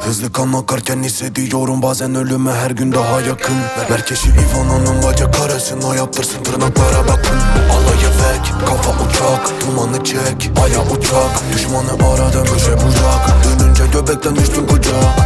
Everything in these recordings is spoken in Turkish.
Hızlı kan akarken hissediyorum bazen ölüme her gün daha yakın. Merkeşi Ivana'nın bacak arasına yaptırsın tırnaklara bakın. Alay efek, kafa uçak, dumanı çek Aya uçak, düşmanı aradım köşe bucak. Dönünce göbekten düştün kucağa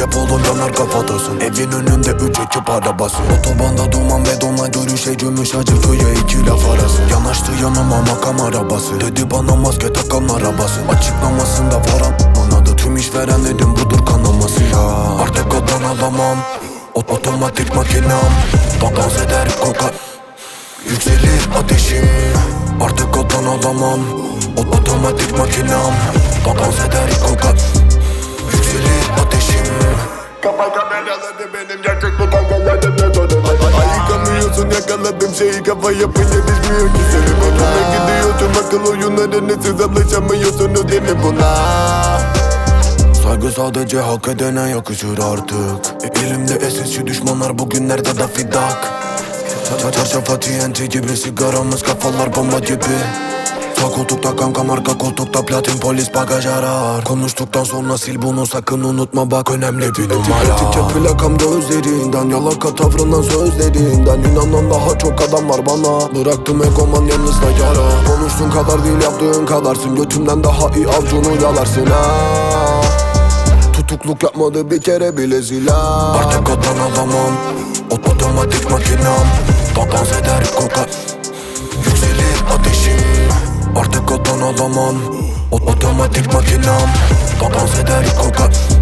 Alino cep olunca kafatasın Evin önünde üç ekip arabası Otobanda duman ve dona görüşe cümüş acı köye iki laf arası Yanaştı yanıma makam arabası. Dedi bana maske takan arabası. Açıklamasında varan Anladı tüm işveren dedim budur kanaması. Ya Artık odan alamam. Ot otomatik makinem. Dans eder koka. Yükselir ateşim. Artık odan alamam. Ot otomatik makinem kameraları benim dönüm Ayıkamıyorsun yakaladım şeyi kafa yapınca düşmüyor ki senin önüne gidiyorsun akıl oyunlarını siz alışamıyorsunuz değil mi buna? Saygı sadece hak edene yakışır artık. E, Elimde esesçi düşmanlar bugünlerde da fidak. Çar- Çarşafa TNT gibi sigaramız kafalar bomba gibi Sağ koltukta kankam arka koltukta platin polis bagaj arar. Konuştuktan sonra sil bunu sakın unutma bak önemli bir numara. Etiket plakam gözlerinden yalaka tavrından sözlerinden. İnanan daha çok adam var bana. Bıraktım egoman yalnızda yara. Konuştuğun kadar değil yaptığın kadarsın. Götümden daha iyi avcunu yalarsın ha. Tutukluk yapmadı bir kere bile zila. Artık odan alamam. Ot otomatik makinem Ot otomatik makinem Dans eder koka